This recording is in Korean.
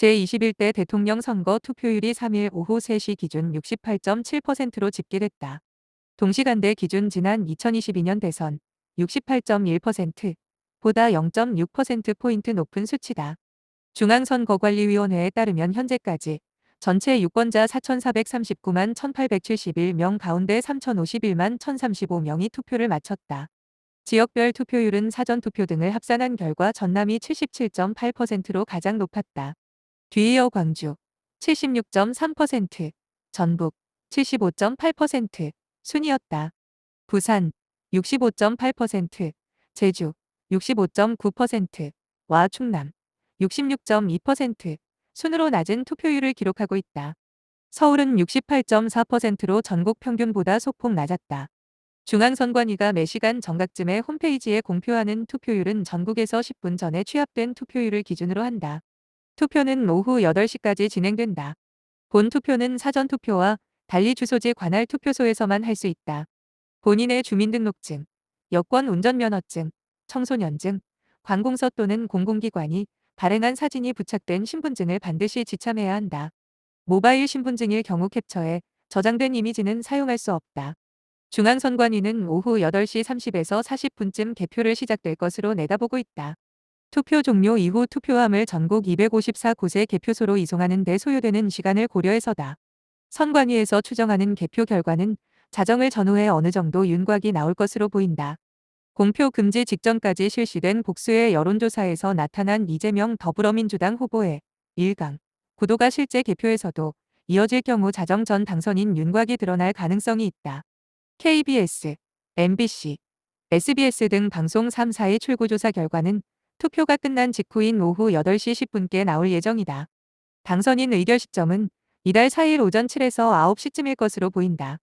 제21대 대통령 선거 투표율이 3일 오후 3시 기준 68.7%로 집계됐다. 동시간대 기준 지난 2022년 대선 68.1% 보다 0.6%포인트 높은 수치다. 중앙선거관리위원회에 따르면 현재까지 전체 유권자 4,439만 1,871명 가운데 3,051만 1,035명이 투표를 마쳤다. 지역별 투표율은 사전투표 등을 합산한 결과 전남이 77.8%로 가장 높았다. 뒤이어 광주 76.3%, 전북 75.8% 순이었다. 부산 65.8%, 제주 65.9%와 충남 66.2% 순으로 낮은 투표율을 기록하고 있다. 서울은 68.4%로 전국 평균보다 소폭 낮았다. 중앙선관위가 매시간 정각쯤에 홈페이지에 공표하는 투표율은 전국에서 10분 전에 취합된 투표율을 기준으로 한다. 투표는 오후 8시까지 진행된다. 본 투표는 사전 투표와 달리 주소지 관할 투표소에서만 할 수 있다. 본인의 주민등록증, 여권 운전면허증, 청소년증, 관공서 또는 공공기관이 발행한 사진이 부착된 신분증을 반드시 지참해야 한다. 모바일 신분증일 경우 캡처해 저장된 이미지는 사용할 수 없다. 중앙선관위는 오후 8시 30에서 40분쯤 개표를 시작될 것으로 내다보고 있다. 투표 종료 이후 투표함을 전국 254곳의 개표소로 이송하는 데 소요되는 시간을 고려해서다. 선관위에서 추정하는 개표 결과는 자정을 전후에 어느 정도 윤곽이 나올 것으로 보인다. 공표 금지 직전까지 실시된 복수의 여론조사에서 나타난 이재명 더불어민주당 후보의 1강 구도가 실제 개표에서도 이어질 경우 자정 전 당선인 윤곽이 드러날 가능성이 있다. KBS, MBC, SBS 등 방송 3사의 출구조사 결과는 투표가 끝난 직후인 오후 8시 10분께 나올 예정이다. 당선인 의결 시점은 이달 4일 오전 7에서 9시쯤일 것으로 보인다.